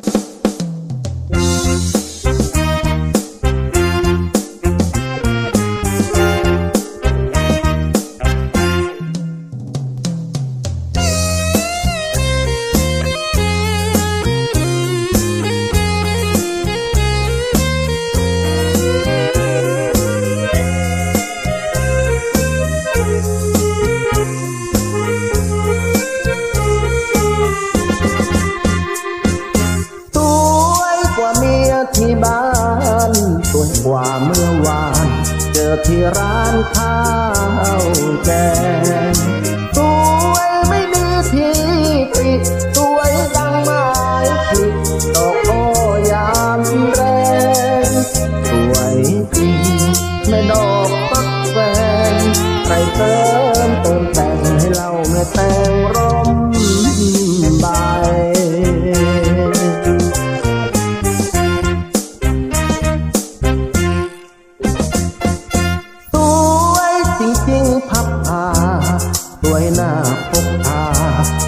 ส ที่บ้านสวยกว่าเมื่อวาน เจอที่ร้านข้าวแกงสวยไม่มีที่ติสวยดังไม้ผลิดอกโอยามแรงสวยจริงแม่ดอกฟักแฟงใครเติมเติมแต่งให้เราแม่แต่งร่ม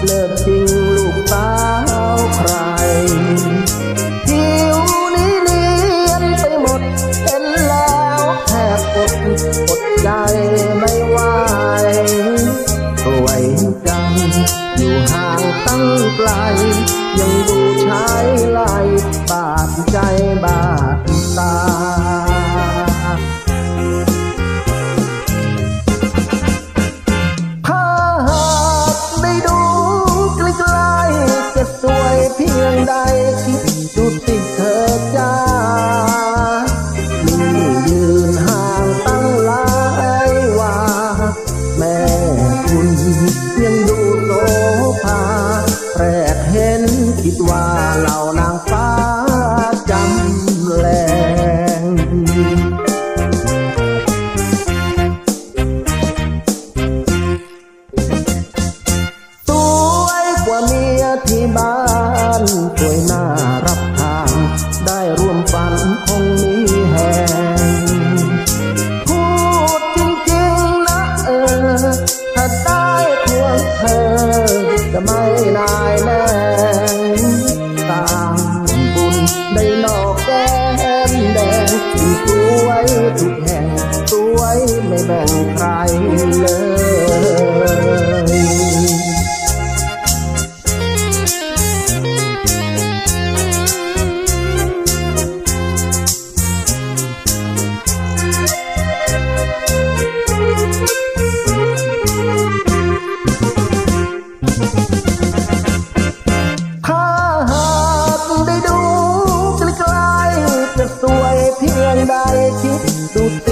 เลิศจริงลูกสาวใครผิวนี้เนียนไปหมดเห็นแล้วแทบอดอดใจไม่ไหวสวยจังอยู่ห่างตั้งไกล ยังดูชายไหลบาดใจบาดตา ใจคิดดูสิเธอจ้านี่ยืนห่างตั้งหลายว่า แม่คุณยังดูโสภาแรกเห็นคิดว่าเหล่านางฟ้า รับทานได้ร่วมฝันคงมีแหงพูดจริงๆนะเออ ถ้าได้ควงเธอ จะไม่นายแน่ต่างบุญได้นอกแก้มแดงสวยทุกแห่งสวยไม่แบ่งใครเลย เพีย